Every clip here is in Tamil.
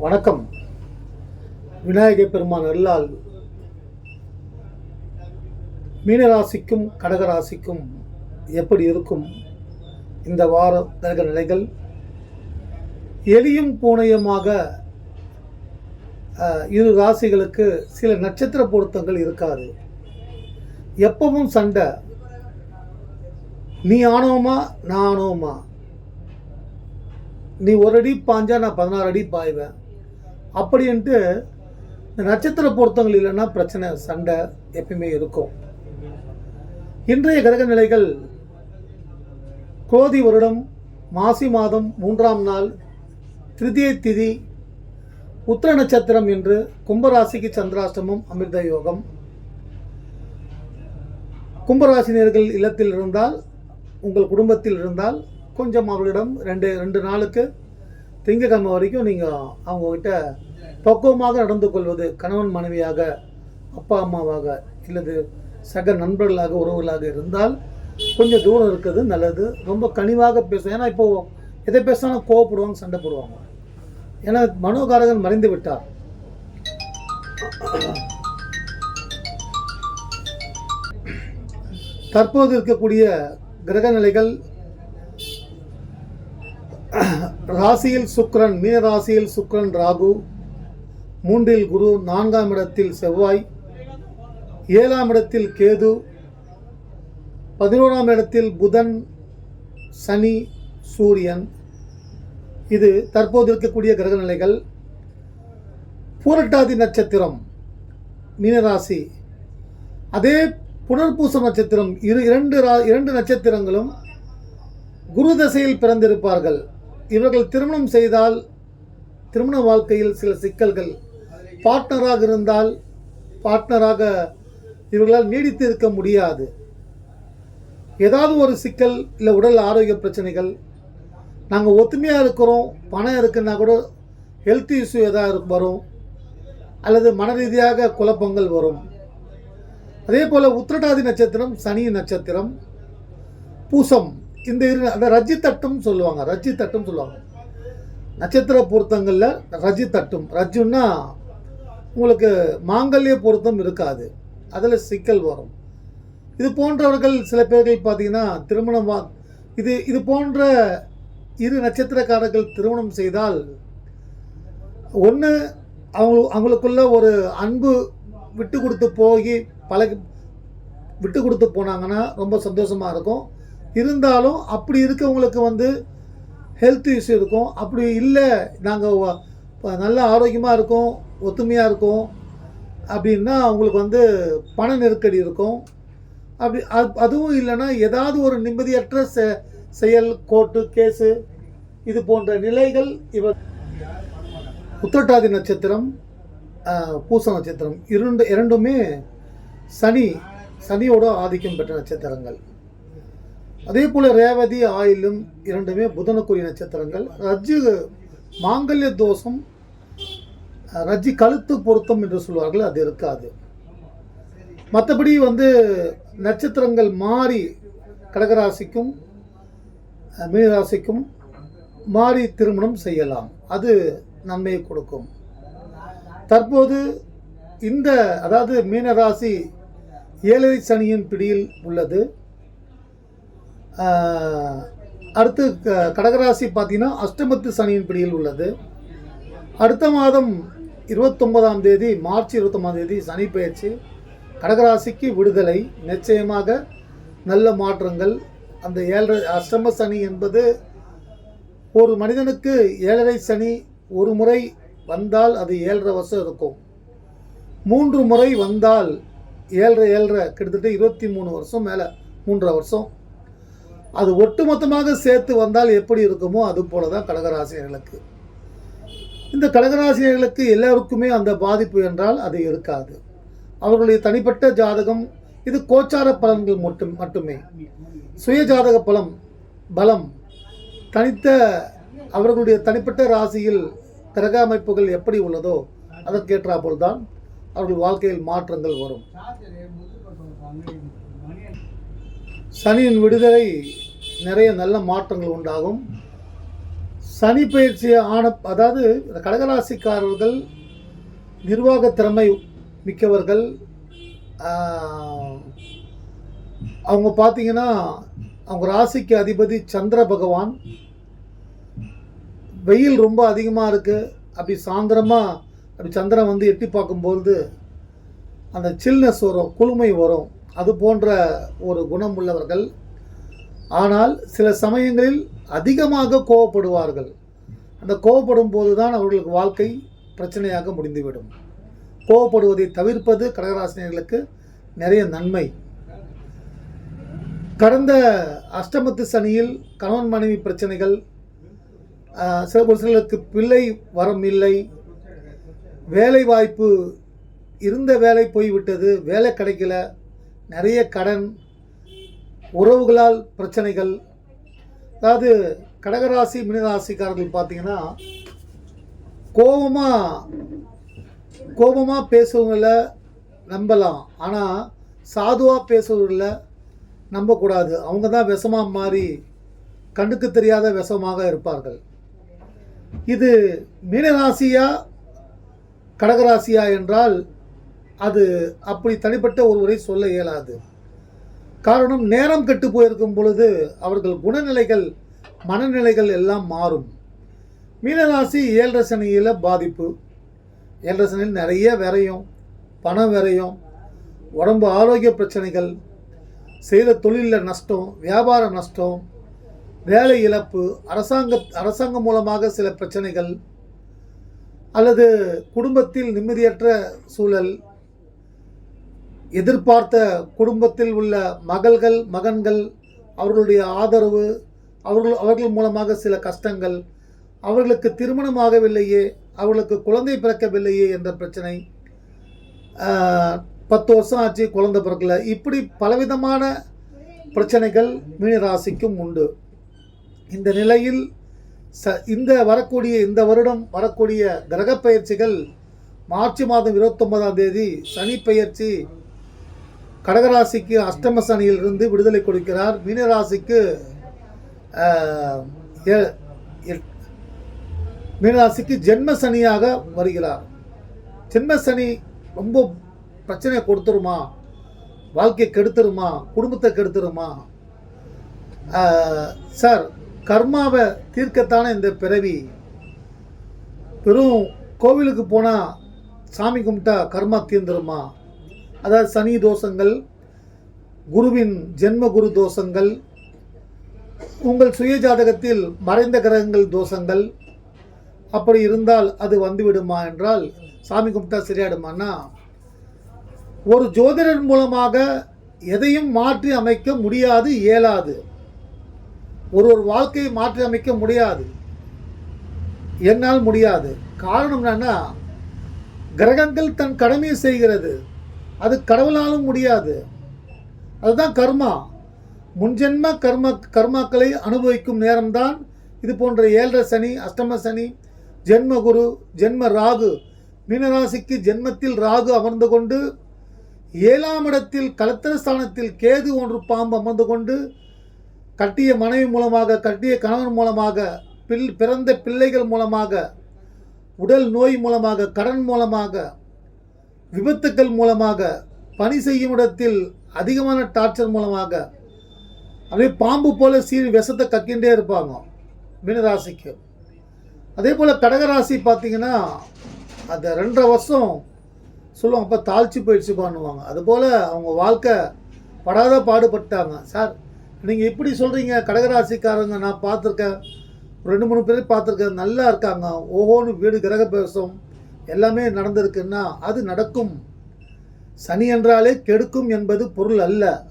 வணக்கம். விநாயகர் பெருமான் அல்லால் மீனராசிக்கும் கடகராசிக்கும் எப்படி இருக்கும்? இந்த வார கிரக நிலைகள். எலியும் பூனையுமாக இரு ராசிகளுக்கு சில நட்சத்திர பொருத்தங்கள் இருக்காது. எப்பவும் சண்டை. நீ ஆனோமா நான் ஆனோமா? நீ ஒரு அடி பாஞ்சா நான் பதினாறு அடி பாய்வேன். அப்படின்ட்டு இந்த நட்சத்திர பொருத்தங்கள் இல்லைன்னா பிரச்சனை சண்டை எப்பயுமே இருக்கும். இன்றைய கிரக நிலைகள் குலோதி வருடம் மாசி மாதம் மூன்றாம் நாள் திருதிய திதி உத்திர நட்சத்திரம் என்று கும்பராசிக்கு சந்திராஷ்டமம் அமிர்த யோகம். கும்பராசினியர்கள் இல்லத்தில் இருந்தால் உங்கள் குடும்பத்தில் இருந்தால் கொஞ்சம் அவர்களிடம் ரெண்டு ரெண்டு நாளுக்கு திங்கக்கிழமை வரைக்கும் நீங்கள் அவங்கக்கிட்ட பக்குவமாக நடந்து கொள்வது கணவன் மனைவியாக அப்பா அம்மாவாக இல்லது சக நண்பர்களாக உறவுகளாக இருந்தால் கொஞ்சம் தூரம் இருக்கிறது நல்லது. ரொம்ப கனிவாக பேசும் ஏன்னா இப்போது எதை பேசினாலும் கோவப்படுவாங்க சண்டை போடுவாங்க. ஏன்னா மனோகாரகன் மறைந்து விட்டார். தற்போது இருக்கக்கூடிய கிரக நிலைகள் ராசியில் சுக்ரன் மீன ராசியில் சுக்ரன் ராகு மூன்றில் குரு நான்காம் இடத்தில் செவ்வாய் ஏழாம் இடத்தில் கேது பதினோராம் இடத்தில் புதன் சனி சூரியன். இது தற்போது இருக்கக்கூடிய கிரக நிலைகள். பூரட்டாதி நட்சத்திரம் மீனராசி அதே புனர்பூச நட்சத்திரம் இரு இரண்டு ரா- இரண்டு நட்சத்திரங்களும் குரு தசையில் பிறந்திருப்பார்கள். இவர்கள் திருமணம் செய்தால் திருமண வாழ்க்கையில் சில சிக்கல்கள். பார்ட்னராக இருந்தால் பார்ட்னராக இவர்களால் நீடித்து இருக்க முடியாது. ஏதாவது ஒரு சிக்கல் இல்லை உடல் ஆரோக்கிய பிரச்சனைகள். நாங்கள் ஒத்துமையாக இருக்கிறோம் பணம் இருக்குன்னா கூட ஹெல்த் இஷ்யூ எதாவது வரும். அல்லது மன ரீதியாக குழப்பங்கள் வரும். அதே போல் உத்திரட்டாதி நட்சத்திரம் சனி நட்சத்திரம் பூசம். இந்த இரு அந்த ரஜி தட்டும் சொல்லுவாங்க ரஜி தட்டும் சொல்லுவாங்க. நட்சத்திர பொருத்தங்களில் ரஜி தட்டும். ரஜுன்னா உங்களுக்கு மாங்கல்ய பொருத்தம் இருக்காது. அதில் சிக்கல் வரும். இது போன்றவர்கள் சில பேர்கள் பார்த்தீங்கன்னா திருமணம் வா- இது இது போன்ற இரு நட்சத்திரக்காரர்கள் திருமணம் செய்தால் ஒன்று அவங்க அவங்களுக்குள்ள ஒரு அன்பு விட்டு கொடுத்து போய் பழகி விட்டு கொடுத்து போனாங்கன்னா ரொம்ப சந்தோஷமாக இருக்கும். இருந்தாலும் அப்படி இருக்கவங்களுக்கு வந்து ஹெல்த் இஷ்யூ இருக்கும். அப்படி இல்லை நாங்கள் நல்ல ஆரோக்கியமாக இருக்கோம் ஒத்துமையாக இருக்கோம் அப்படின்னா அவங்களுக்கு வந்து பண நெருக்கடி இருக்கும். அப்படி அது- அதுவும் இல்லைன்னா ஏதாவது ஒரு நிம்மதியற்ற செ செயல் கோர்ட்டு கேஸு இது போன்ற நிலைகள் இவர் உத்திரட்டாதி நட்சத்திரம் பூச நட்சத்திரம் இரண்டு இரண்டுமே சனி சனியோட ஆதிக்கம் பெற்ற நட்சத்திரங்கள். அதே போல் ரேவதி ஆயிலும் இரண்டுமே புதனுக்குரிய நட்சத்திரங்கள். ரஜ்ஜு மாங்கல்ய தோஷம் ரஜ்ஜி கழுத்து பொருத்தம் என்று சொல்வார்கள் அது இருக்காது. மற்றபடி வந்து நட்சத்திரங்கள் மாறி கடகராசிக்கும் மீனராசிக்கும் மாறி திருமணம் செய்யலாம். அது நன்மையை கொடுக்கும். தற்போது இந்த அதாவது மீனராசி ஏழரை சனியின் பிடியில் உள்ளது. அடுத்து க- கடகராசி பார்த்தீங்கன்னா அஷ்டமத்து சனியின் பிடியில் உள்ளது. அடுத்த மாதம் இருபத்தொன்பதாம் தேதி மார்ச் இருபத்தொம்பதாம் தேதி சனி பயிற்சி கடகராசிக்கு விடுதலை. நிச்சயமாக நல்ல மாற்றங்கள். அந்த ஏழரை அஷ்டம சனி என்பது ஒரு மனிதனுக்கு ஏழரை சனி ஒரு முறை வந்தால் அது ஏழரை வருஷம் இருக்கும். மூன்று முறை வந்தால் ஏழரை ஏழரை கிட்டத்தட்ட இருபத்தி மூணு வருஷம் மேலே மூன்றரை வருஷம். அது ஒட்டுமொத்தமாக சேர்த்து வந்தால் எப்படி இருக்குமோ அது போல தான் கடகராசினியர்களுக்கு இந்த கடகராசினியர்களுக்கு எல்லாருக்குமே அந்த பாதிப்பு என்றால் அது இருக்காது. அவர்களுடைய தனிப்பட்ட ஜாதகம் இது கோச்சார பலன்கள் மட்டும் மட்டுமே. சுய ஜாதக பலம் பலம். தனித்த அவர்களுடைய தனிப்பட்ட ராசியில் கிரக அமைப்புகள் எப்படி உள்ளதோ அதற்கேற்றாற்போல் தான் அவர்கள் வாழ்க்கையில் மாற்றங்கள் வரும். சனியின் விடுதலை நிறைய நல்ல மாற்றங்கள் உண்டாகும். சனி பயிற்சி ஆன அதாவது இந்த கடகராசிக்காரர்கள் நிர்வாக திறமை மிக்கவர்கள் அவங்க பார்த்தீங்கன்னா அவங்க ராசிக்கு அதிபதி சந்திர பகவான். வெயில் ரொம்ப அதிகமாக இருக்குது அப்படி சாயந்தரமாக அப்படி சந்திரன் வந்து எட்டி பார்க்கும்பொழுது அந்த சில்னஸ் வரும் குளுமை வரும். அது போன்ற ஒரு குணம் உள்ளவர்கள். ஆனால் சில சமயங்களில் அதிகமாக கோவப்படுவார்கள். அந்த கோவப்படும் போது தான் அவர்களுக்கு வாழ்க்கை பிரச்சனையாக முடிந்துவிடும். கோவப்படுவதை தவிர்ப்பது கடகராசினியர்களுக்கு நிறைய நன்மை. கடந்த அஷ்டமத்து சனியில் கணவன் மனைவி பிரச்சனைகள் சில ஒரு சிலருக்கு பிள்ளை வரம் இல்லை. வேலை வாய்ப்பு இருந்த வேலை போய்விட்டது வேலை கிடைக்கல. நிறைய கடன் உறவுகளால் பிரச்சனைகள். அதாவது கடகராசி மினராசிக்காரர்கள் பார்த்தீங்கன்னா கோபமாக கோபமாக பேசுவவங்கள நம்பலாம். ஆனால் சாதுவாக பேசுவவங்கள நம்பக்கூடாது. அவங்க தான் விஷமாக மாறி கண்ணுக்கு தெரியாத விஷமாக இருப்பார்கள். இது மீனராசியா கடகராசியா என்றால் அது அப்படி தனிப்பட்ட ஒருவரை சொல்ல இயலாது. காரணம் நேரம் கெட்டு போயிருக்கும் பொழுது அவர்கள் குணநிலைகள் மனநிலைகள் எல்லாம் மாறும். மீனராசி ஏழரை சனியில் பாதிப்பு. ஏழரை சனியில் நிறைய விரையும் பணம் விரையும் உடம்பு ஆரோக்கிய பிரச்சனைகள் செய்த தொழிலில் நஷ்டம் வியாபார நஷ்டம் வேலை இழப்பு அரசாங்க அரசாங்கம் மூலமாக சில பிரச்சனைகள் அல்லது குடும்பத்தில் நிம்மதியற்ற சூழல் எதிர்பார்த்த குடும்பத்தில் உள்ள மகள்கள் மகன்கள் அவர்களுடைய ஆதரவு அவர்கள் அவர்கள் மூலமாக சில கஷ்டங்கள் அவர்களுக்கு திருமணமாகவில்லையே அவர்களுக்கு குழந்தை பிறக்கவில்லையே என்ற பிரச்சனை. பத்து வருஷம் ஆச்சு குழந்தை பிறக்கல. இப்படி பலவிதமான பிரச்சனைகள் மீனராசிக்கும் உண்டு. இந்த நிலையில் ச இந்த வரக்கூடிய இந்த வருடம் வரக்கூடிய கிரக பயிற்சிகள் மார்ச் மாதம் இருபத்தொன்பதாம் தேதி சனி பயிற்சி கடகராசிக்கு அஷ்டம சனியிலிருந்து விடுதலை கொடுக்கிறார். மீனராசிக்கு ஏ- எ- மீனராசிக்கு ஜென்ம சனியாக வருகிறார். ஜென்ம சனி ரொம்ப பிரச்சனையை கொடுத்துருமா? வாழ்க்கையை கெடுத்துருமா? குடும்பத்தை கெடுத்துருமா? சார் கர்மாவை தீர்க்கத்தானே இந்த பிறவி? வெறும் கோவிலுக்கு போனால் சாமி கும்பிட்டா கர்மா தீர்ந்துருமா? அதாவது சனி தோஷங்கள் குருவின் ஜென்ம குரு தோஷங்கள் உங்கள் சுய ஜாதகத்தில் மறைந்த கிரகங்கள் தோஷங்கள் அப்படி இருந்தால் அது வந்துவிடுமா என்றால் சாமி கும்பிட்டா சரியாடுமானா ஒரு ஜோதிடர் மூலமாக எதையும் மாற்றி அமைக்க முடியாது இயலாது. ஒரு ஒரு வாழ்க்கையை மாற்றி அமைக்க முடியாது. என்னால் முடியாது. காரணம் என்னன்னா கிரகங்கள் தன் கடமையை செய்கிறது. அது கடவுளாலும் முடியாது. அதுதான் கர்மா. முன்ஜென்ம கர்ம கர்மாக்களை அனுபவிக்கும் நேரம்தான் இது போன்ற ஏழரை சனி அஷ்டம சனி ஜென்ம குரு ஜென்ம ராகு மீனராசிக்கு ஜென்மத்தில் ராகு அமர்ந்து கொண்டு ஏழாம் இடத்தில் கலத்திரஸ்தானத்தில் கேது ஒன்று பாம்பு அமர்ந்து கொண்டு கட்டிய மனைவி மூலமாக கட்டிய கணவன் மூலமாக பில் பிறந்த பிள்ளைகள் மூலமாக உடல் நோய் மூலமாக கடன் மூலமாக விபத்துக்கள் மூலமாக பணி செய்யும் இடத்தில் அதிகமான டார்ச்சர் மூலமாக அப்படியே பாம்பு போல சீரி விஷத்தை கக்கின்றே இருப்பாங்க மீனராசிக்கு. அதே போல் கடகராசி பார்த்தீங்கன்னா அந்த ரெண்டரை வருஷம் சொல்லுவாங்க அப்போ தாழ்ச்சி போயிடுச்சு பண்ணுவாங்க அதுபோல் அவங்க வாழ்க்கை படாத பாடுபட்டாங்க. சார் நீங்கள் இப்படி சொல்கிறீங்க கடகராசிக்காரங்க நான் பார்த்துருக்கேன். ரெண்டு மூணு பேர் பார்த்துருக்கேன். நல்லா இருக்காங்க. ஓஹோன்னு வீடு கிரக பிரவேசம் எல்லாமே நடந்திருக்குன்னா அது நடக்கும். சனி என்றாலே கெடுக்கும் என்பது பொருள் அல்ல.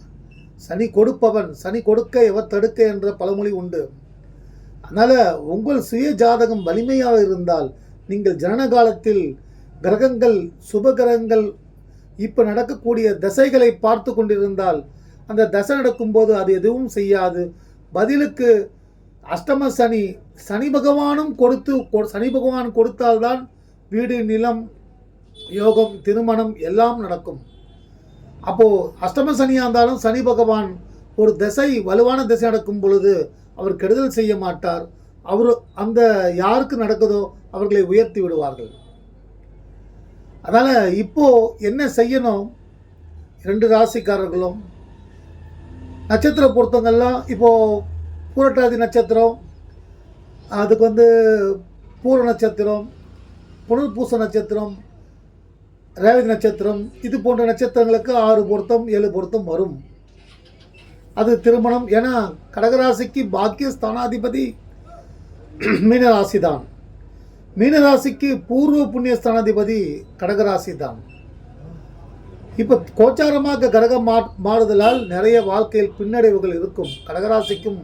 சனி கொடுப்பவன் சனி கொடுக்க எவர் தடுக்க என்ற பழமொழி உண்டு. அதனால் உங்கள் சுய ஜாதகம் வலிமையாக இருந்தால் நீங்கள் ஜனன காலத்தில் கிரகங்கள் சுப கிரகங்கள் இப்போ நடக்கக்கூடிய தசைகளை பார்த்து கொண்டிருந்தால் அந்த தசை நடக்கும்போது அது எதுவும் செய்யாது. பதிலுக்கு அஷ்டம சனி சனி பகவானும் கொடுத்து கொ- சனி பகவான் கொடுத்தால்தான் வீடு நிலம் யோகம் திருமணம் எல்லாம் நடக்கும். அப்போது அஷ்டம சனியாக இருந்தாலும் சனி பகவான் ஒரு திசை வலுவான திசை நடக்கும் பொழுது அவர் கெடுதல் செய்ய மாட்டார். அவர் அந்த யாருக்கு நடக்குதோ அவர்களை உயர்த்தி விடுவார்கள். அதனால் இப்போது என்ன செய்யணும்? ரெண்டு ராசிக்காரர்களும் நட்சத்திர பொருத்தங்கள்லாம் இப்போது பூரட்டாதி நட்சத்திரம் அதுக்கு வந்து பூர நட்சத்திரம் புனர்பூச நட்சத்திரம் ரேவதி நட்சத்திரம் இது போன்ற நட்சத்திரங்களுக்கு ஆறு பொருத்தம் ஏழு பொருத்தம் வரும். அது திருமணம். ஏன்னா கடகராசிக்கு பாக்கிய ஸ்தானாதிபதி மீனராசி தான் மீனராசிக்கு பூர்வ புண்ணிய ஸ்தானாதிபதி கடகராசி தான் இப்போ கோச்சாரமாக கடகம் மா மாறுதலால் நிறைய வாழ்க்கையில் பின்னடைவுகள் இருக்கும். கடகராசிக்கும்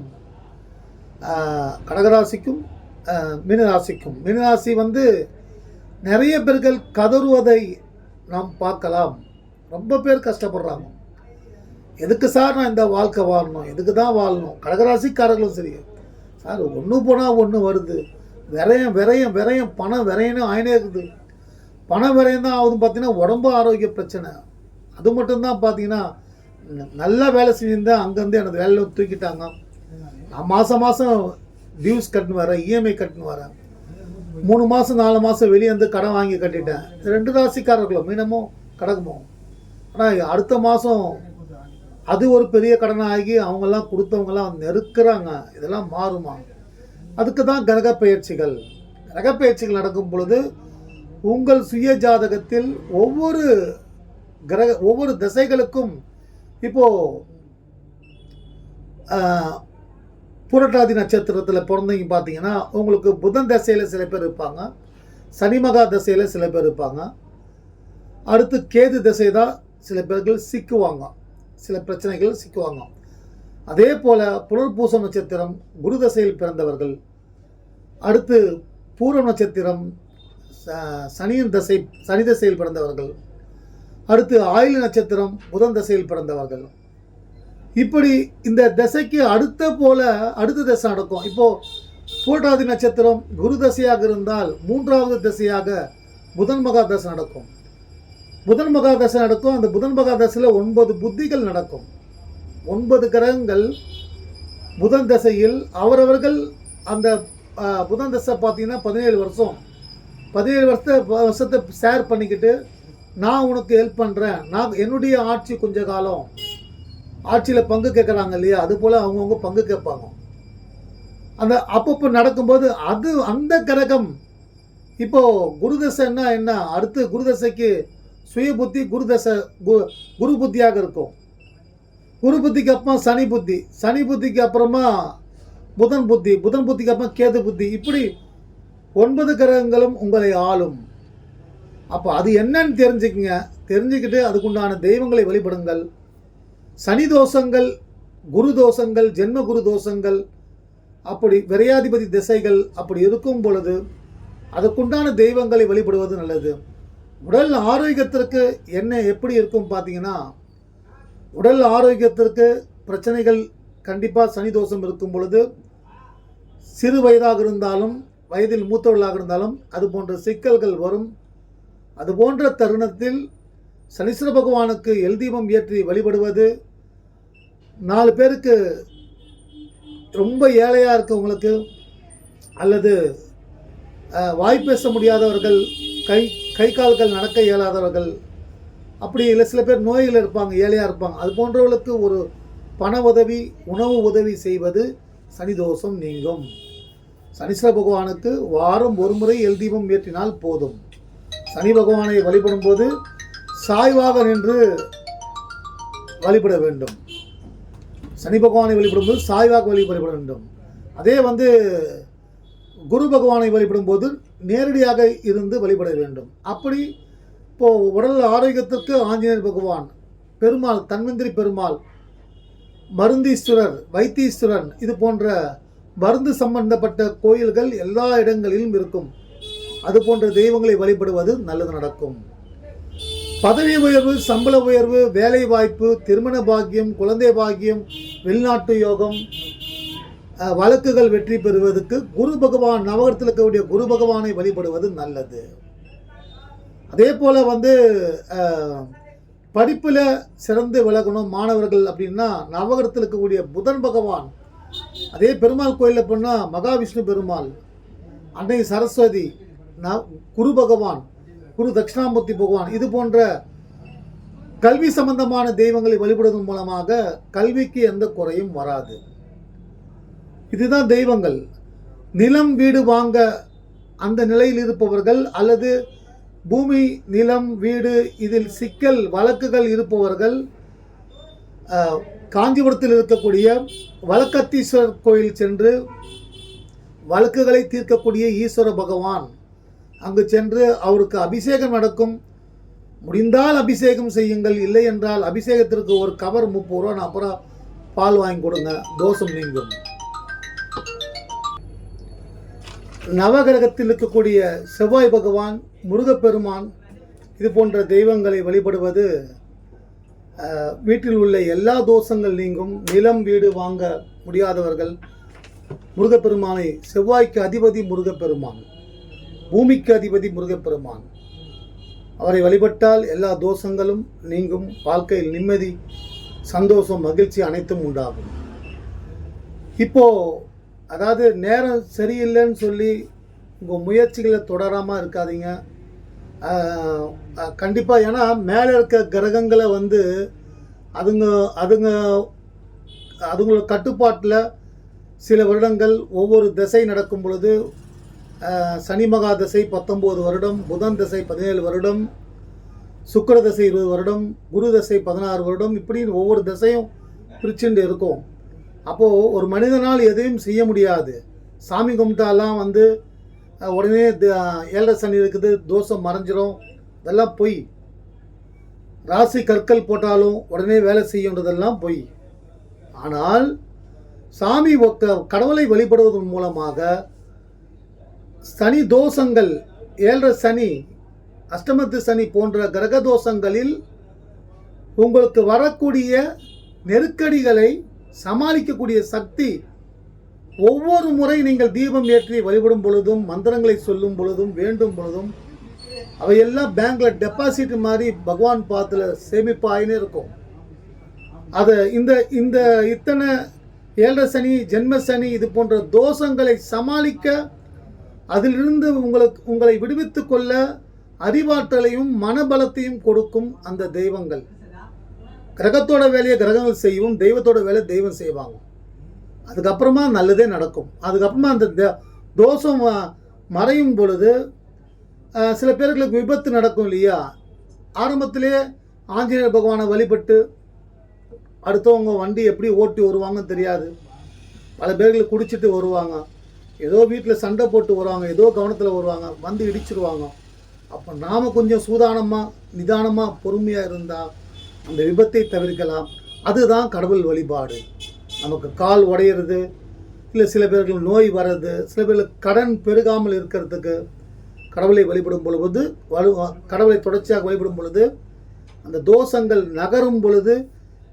கடகராசிக்கும் மீனராசிக்கும். மீனராசி வந்து நிறைய பேர்கள் கதறுவதை நாம் பார்க்கலாம். ரொம்ப பேர் கஷ்டப்படுறாங்க. எதுக்கு சார் நான் இந்த வாழ்க்கை வாழணும்? எதுக்கு தான் வாழணும்? கடகராசிக்காரர்களும் சரி. சார் ஒன்று போனால் ஒன்று வருது. விரையும் விரையும் விரையும் பணம் விரயம்னு ஆயினே இருக்குது. பணம் விரையும் தான் ஆகுதுன்னு பார்த்தீங்கன்னா உடம்பு ஆரோக்கிய பிரச்சனை. அது மட்டும்தான் பார்த்தீங்கன்னா நல்லா வேலை செஞ்சிருந்தேன் அங்கேருந்து எனக்கு வேலையில் தூக்கிட்டாங்க. நான் மாதம் மாதம் டியூஸ் கட்டுன்னு வரேன் இஎம்ஐ கட்டுன்னு வரேன். மூணு மாதம் நாலு மாதம் வெளியே வந்து கடன் வாங்கி கட்டிட்டேன். ரெண்டு ராசிக்காரர்களும் மீனமும் கடக்குமோ ஆனால் அடுத்த மாதம் அது ஒரு பெரிய கடனாகி அவங்கெல்லாம் கொடுத்தவங்கெல்லாம் நெருக்கிறாங்க. இதெல்லாம் மாறுமா? அதுக்கு தான் கிரக பயிற்சிகள் கிரக பயிற்சிகள் நடக்கும் பொழுது உங்கள் சுய ஜாதகத்தில் ஒவ்வொரு கிரக ஒவ்வொரு திசைகளுக்கும் இப்போது புரட்டாதி நட்சத்திரத்தில் பிறந்தவங்க பார்த்தீங்கன்னா உங்களுக்கு புதன் தசையில் சில பேர் இருப்பாங்க. சனி மகா தசையில் சில பேர் இருப்பாங்க. அடுத்து கேது திசை தான் சில பேர்கள் சிக்குவாங்க. சில பிரச்சனைகள் சிக்குவாங்க. அதே போல் புனர்பூசம் நட்சத்திரம் குரு தசையில் பிறந்தவர்கள். அடுத்து பூரம் நட்சத்திரம் ச- சனியின் தசை சனி தசையில் பிறந்தவர்கள். அடுத்து ஆயுள் நட்சத்திரம் புதன் தசையில் பிறந்தவர்கள். இப்படி இந்த திசைக்கு அடுத்த போல அடுத்த தசை நடக்கும். இப்போ பூட்டாதி நட்சத்திரம் குரு தசையாக இருந்தால் மூன்றாவது திசையாக புதன் மகா தசை நடக்கும். புதன் மகா தசை நடக்கும். அந்த புதன் மகா தசையில் ஒன்பது புத்திகள் நடக்கும். ஒன்பது கிரகங்கள் புதன் தசையில் அவரவர்கள் அந்த புதன் தசை பார்த்தீங்கன்னா பதினேழு வருஷம். பதினேழு வருஷத்தை வருஷத்தை ஷேர் பண்ணிக்கிட்டு நான் உனக்கு ஹெல்ப் பண்ணுறேன் நான் என்னுடைய ஆட்சி கொஞ்ச காலம். ஆட்சியில் பங்கு கேட்குறாங்க இல்லையா? அது போல் அவங்கவுங்க பங்கு கேட்பாங்க. அந்த அப்பப்போ நடக்கும்போது அது அந்த கிரகம். இப்போது குருதசைன்னா என்ன? அடுத்து குருதசைக்கு சுய புத்தி குருதசை கு- குரு புத்தியாக இருக்கும். குரு புத்திக்கு அப்புறம் சனி புத்தி. சனி புத்திக்கு அப்புறமா புதன் புத்தி. புதன் புத்திக்கு அப்புறம் கேது புத்தி. இப்படி ஒன்பது கிரகங்களும் உங்களை ஆளும். அப்போ அது என்னன்னு தெரிஞ்சுக்கங்க. தெரிஞ்சுக்கிட்டு அதுக்குண்டான தெய்வங்களை வழிபடுங்கள். சனி தோஷங்கள் குரு தோஷங்கள் ஜென்ம குரு தோஷங்கள் அப்படி விரையாதிபதி திசைகள் அப்படி இருக்கும் பொழுது அதுக்குண்டான தெய்வங்களை வழிபடுவது நல்லது. உடல் ஆரோக்கியத்திற்கு என்ன எப்படி இருக்கும் பார்த்தீங்கன்னா உடல் ஆரோக்கியத்திற்கு பிரச்சனைகள் கண்டிப்பாக சனி தோஷம் இருக்கும் பொழுது சிறு வயதாக இருந்தாலும் வயதில் மூத்தவர்களாக இருந்தாலும் அது போன்ற சிக்கல்கள் வரும். அது போன்ற தருணத்தில் சனீஸ்வர பகவானுக்கு எல் தீபம் ஏற்றி வழிபடுவது நாலு பேருக்கு ரொம்ப ஏழையாக இருக்கவங்களுக்கு அல்லது வாய் பேச முடியாதவர்கள் கை கை கால்கள் நடக்க இயலாதவர்கள் அப்படி இல்லை சில பேர் நோயில் இருப்பாங்க ஏழையாக இருப்பாங்க. அது போன்றவர்களுக்கு ஒரு பண உதவி உணவு உதவி செய்வது சனி தோஷம் நீங்கும். சனீஸ்வர பகவானுக்கு வாரம் ஒரு முறை எல் தீபம் ஏற்றினால் போதும். சனி பகவானை வழிபடும் போது சாய்வாக நின்று வழிபட வேண்டும். சனி பகவானை வழிபடும்போது சாய்வாக வழிபட வேண்டும். அதே வந்து குரு பகவானை வழிபடும் போது நேரடியாக இருந்து வழிபட வேண்டும். அப்படி இப்போது உடல் ஆரோக்கியத்திற்கு ஆஞ்சநேயர் பகவான் பெருமாள் தன்வந்திரி பெருமாள் மருந்தீஸ்வரர் வைத்தீஸ்வரன் இது போன்ற மருந்து சம்பந்தப்பட்ட கோயில்கள் எல்லா இடங்களிலும் இருக்கும். அது போன்ற தெய்வங்களை வழிபடுவது நல்லது நடக்கும். பதவி உயர்வு சம்பள உயர்வு வேலை வாய்ப்பு திருமண பாக்கியம் குழந்தை பாக்கியம் வெளிநாட்டு யோகம் வழக்குகள் வெற்றி பெறுவதற்கு குரு பகவான் நவகரத்தில் இருக்கக்கூடிய குரு பகவானை வழிபடுவது நல்லது. அதே போல் வந்து படிப்பில் சிறந்து விலகணும் மாணவர்கள் அப்படின்னா நவகரத்தில் இருக்கக்கூடிய புதன் பகவான் அதே பெருமாள் கோயிலில் போனால் மகாவிஷ்ணு பெருமாள் அன்னை சரஸ்வதி ந குரு பகவான் குரு தட்சிணாமூர்த்தி பகவான். இது போன்ற கல்வி சம்பந்தமான தெய்வங்களை வழிபடுவதன் மூலமாக கல்விக்கு எந்த குறையும் வராது. இதுதான் தெய்வங்கள். நிலம் வீடு வாங்க அந்த நிலையில் இருப்பவர்கள் அல்லது பூமி நிலம் வீடு இதில் சிக்கல் வழக்குகள் இருப்பவர்கள் காஞ்சிபுரத்தில் இருக்கக்கூடிய வழக்கத்தீஸ்வரர் கோயில் சென்று வழக்குகளை தீர்க்கக்கூடிய ஈஸ்வர பகவான் அங்கு சென்று அவருக்கு அபிஷேகம் நடக்கும். முடிந்தால் அபிஷேகம் செய்யுங்கள். இல்லை என்றால் அபிஷேகத்திற்கு ஒரு கவர் முப்பது ரூபா நாற்பது ரூபா பால் வாங்கி கொடுங்க. தோஷம் நீங்கும். நவகிரகத்தில் இருக்கக்கூடிய செவ்வாய் பகவான் முருகப்பெருமான் இது போன்ற தெய்வங்களை வழிபடுவது வீட்டில் உள்ள எல்லா தோஷங்கள் நீங்கும். நிலம் வீடு வாங்க முடியாதவர்கள் முருகப்பெருமானை செவ்வாய்க்கு அதிபதி முருகப்பெருமான். பூமிக்கு அதிபதி முருகப்பெருமான். அவரை வழிபட்டால் எல்லா தோஷங்களும் நீங்கும் வாழ்க்கையில் நிம்மதி சந்தோஷம் மகிழ்ச்சி அனைத்தும் உண்டாகும். இப்போ அதாவது நேரம் சரியில்லைன்னு சொல்லி உங்கள் முயற்சிகளை தொடராமல் இருக்காதீங்க. கண்டிப்பாக ஏன்னா மேலே இருக்க கிரகங்களை வந்து அதுங்க அதுங்க அதுங்களோட கட்டுப்பாட்டில் சில வருடங்கள் ஒவ்வொரு திசை நடக்கும் பொழுது சனி மகா திசை பத்தொம்போது வருடம் புதன் திசை பதினேழு வருடம் சுக்கிர திசை இருபது வருடம் குரு திசை பதினாறு வருடம் இப்படின்னு ஒவ்வொரு திசையும் பிரிச்சுட்டு இருக்கும். அப்போது ஒரு மனிதனால் எதையும் செய்ய முடியாது. சாமி கும்பிட்டாலாம் வந்து உடனே ஏழரை சனி இருக்குது தோஷம் மறைஞ்சிரும் இதெல்லாம் பொய். ராசி கற்கள் போட்டாலும் உடனே வேலை செய்யுன்றதெல்லாம் பொய். ஆனால் சாமி ஒக்க கடவுளை வழிபடுவதன் மூலமாக சனி தோஷங்கள் ஏழரை சனி அஷ்டமத்து சனி போன்ற கிரக தோஷங்களில் உங்களுக்கு வரக்கூடிய நெருக்கடிகளை சமாளிக்கக்கூடிய சக்தி ஒவ்வொரு முறை நீங்கள் தீபம் ஏற்றி வழிபடும் பொழுதும் மந்திரங்களை சொல்லும் பொழுதும் வேண்டும் பொழுதும் அவையெல்லாம் பேங்க்ல டெபாசிட் மாதிரி பகவான் பாத்துல சேமிப்பாயின்னு இருக்கும். அதை இந்த இந்த இத்தனை ஏழரை சனி ஜென்ம சனி இது போன்ற தோஷங்களை சமாளிக்க அதிலிருந்து உங்களுக்கு உங்களை விடுவித்து கொள்ள அறிவாற்றலையும் மனபலத்தையும் கொடுக்கும் அந்த தெய்வங்கள். கிரகத்தோட வேலையை கிரகங்கள் செய்யும் தெய்வத்தோட வேலை தெய்வம் செய்வாங்க. அதுக்கப்புறமா நல்லதே நடக்கும். அதுக்கப்புறமா அந்த த- தோஷம் மறையும் பொழுது சில பேர்களுக்கு விபத்து நடக்கும் இல்லையா? ஆரம்பத்திலே ஆஞ்சநேயர் பகவானை வழிபட்டு அடுத்தவங்க வண்டி எப்படி ஓட்டி வருவாங்கன்னு தெரியாது. பல பேர்கள் குடிச்சிட்டு வருவாங்க. ஏதோ வீட்டில் சண்டை போட்டு வருவாங்க ஏதோ கவனத்தில் வருவாங்க வந்து இடிச்சிருவாங்க. அப்போ நாம் கொஞ்சம் சூதானமாக நிதானமாக பொறுமையாக இருந்தால் அந்த விபத்தை தவிர்க்கலாம். அதுதான் கடவுள் வழிபாடு. நமக்கு கால் உடையிறது இல்லை சில பேர்கள் நோய் வர்றது சில பேர்களுக்கு கடன் பெருகாமல் இருக்கிறதுக்கு கடவுளை வழிபடும் பொழுது வலு கடவுளை தொடர்ச்சியாக வழிபடும் பொழுது அந்த தோஷங்கள் நகரும் பொழுது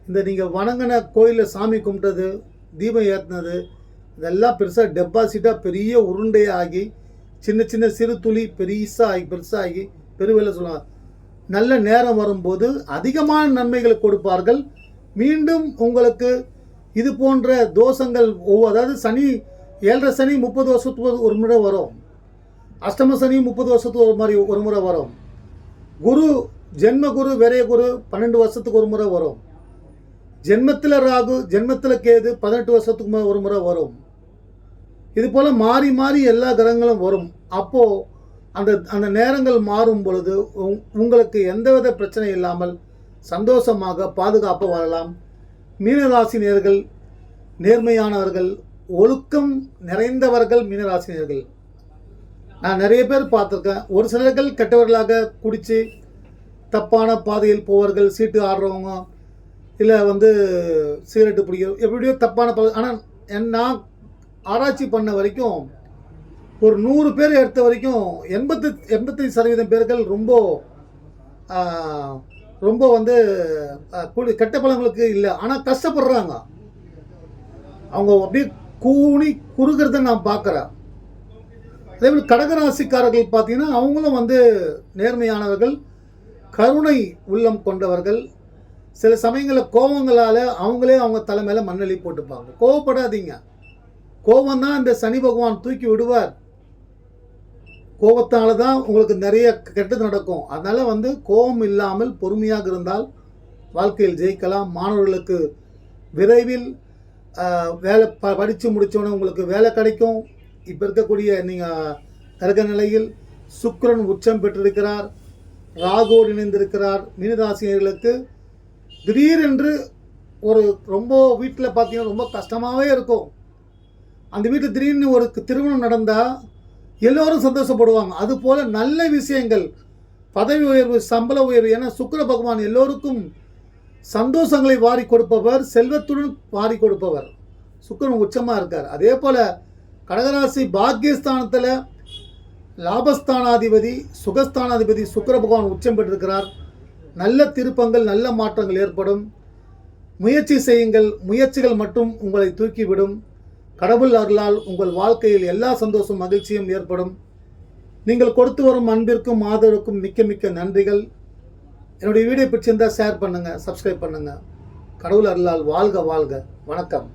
இந்த நீங்கள் வணங்கின கோயிலில் சாமி கும்பிட்டது தீபம் ஏற்றினது இதெல்லாம் பெருசாக டெபாசிட்டாக பெரிய உருண்டையாகி சின்ன சின்ன சிறு துளி பெருசாகி பெருசாகி பெருவெல்ல சொல்லுவாங்க. நல்ல நேரம் வரும்போது அதிகமான நன்மைகளை கொடுப்பார்கள். மீண்டும் உங்களுக்கு இது போன்ற தோஷங்கள் ஒவ்வொரு அதாவது சனி ஏழரை சனி முப்பது வருஷத்துக்கு ஒரு முறை வரும். அஷ்டம சனி முப்பது வருஷத்துக்கு ஒரு மாதிரி ஒரு முறை வரும். குரு ஜென்ம குரு விரைய குரு பன்னெண்டு வருஷத்துக்கு ஒரு முறை வரும். ஜென்மத்தில் ராகு ஜென்மத்தில் கேது பதினெட்டு வருஷத்துக்கு ஒரு முறை வரும். இது போல் மாறி மாறி எல்லா கிரகங்களும் வரும். அப்போது அந்த அந்த நேரங்கள் மாறும் பொழுது உங்- உங்களுக்கு எந்தவித பிரச்சனை இல்லாமல் சந்தோஷமாக பாதுகாப்பாக வாழலாம். மீனராசினியர்கள் நேர்மையானவர்கள் ஒழுக்கம் நிறைந்தவர்கள் மீனராசினியர்கள் நான் நிறைய பேர் பார்த்துருக்கேன். ஒரு சிலர்கள் கெட்டவர்களாக குடித்து தப்பான பாதையில் போவார்கள் சீட்டு ஆடுறவங்க இல்லை வந்து சிகரெட்டு பிடிக்கிறோம் எப்படியோ தப்பான பாதை ஆனால் நான் ஆராய்ச்சி பண்ண வரைக்கும் ஒரு நூறு பேர் எடுத்த வரைக்கும் எண்பத்து எண்பத்தஞ்சு சதவீதம் பேர்கள் ரொம்ப ரொம்ப வந்து ஆ, கெட்ட பழங்களுக்கு இல்லை. ஆனால் கஷ்டப்படுறாங்க. அவங்க அப்படியே கூனி குறுகிறத நான் பார்க்குறேன் அதே மாதிரி கடகராசிக்காரர்கள் பார்த்தீங்கன்னா அவங்களும் வந்து நேர்மையானவர்கள் கருணை உள்ளம் கொண்டவர்கள். சில சமயங்களில் கோபங்களால் அவங்களே அவங்க தலைமையில் மண்ணெளி போட்டுப்பாங்க. கோவப்படாதீங்க. கோபம் தான் இந்த சனி பகவான் தூக்கி விடுவார். கோபத்தால தான் உங்களுக்கு நிறைய கெட்டது நடக்கும். அதனால் வந்து கோபம் இல்லாமல் பொறுமையாக இருந்தால் வாழ்க்கையில் ஜெயிக்கலாம். மாணவர்களுக்கு விரைவில் வேலை ப படித்து முடித்தோடனே உங்களுக்கு வேலை கிடைக்கும். இப்போ இருக்கக்கூடிய நீங்கள் கருக நிலையில் சுக்கரன் உச்சம் பெற்றிருக்கிறார். ராகுவோடு இணைந்திருக்கிறார். மீனராசினியர்களுக்கு திடீரென்று ஒரு ரொம்ப வீட்டில் பார்த்தீங்கன்னா ரொம்ப கஷ்டமாகவே இருக்கும். அந்த வீட்டில் திடீர்னு ஒரு திருமணம் நடந்தால் எல்லோரும் சந்தோஷப்படுவாங்க. அதுபோல் நல்ல விஷயங்கள் பதவி உயர்வு சம்பள உயர்வு என சுக்கிர பகவான் எல்லோருக்கும் சந்தோஷங்களை வாரி கொடுப்பவர் செல்வத்துடன் வாரி கொடுப்பவர். சுக்கிரன் உச்சமாக இருக்கார். அதே போல் கடகராசி பாக்கியஸ்தானத்தில் லாபஸ்தானாதிபதி சுகஸ்தானாதிபதி சுக்கர பகவான் உச்சம் பெற்றிருக்கிறார். நல்ல திருப்பங்கள் நல்ல மாற்றங்கள் ஏற்படும். முயற்சி செய்யுங்கள். முயற்சிகள் மட்டும் உங்களை தூக்கிவிடும். கடவுள் அருளால் உங்கள் வாழ்க்கையில் எல்லா சந்தோஷம் மகிழ்ச்சியும் ஏற்படும். நீங்கள் கொடுத்து வரும் அன்பிற்கும் ஆதரவுக்கும் மிக்க மிக்க நன்றிகள். என்னுடைய வீடியோ பிடிச்சிருந்தால் ஷேர் பண்ணுங்கள் சப்ஸ்கிரைப் பண்ணுங்கள் கடவுள் அருளால் வாழ்க வாழ்க. வணக்கம்.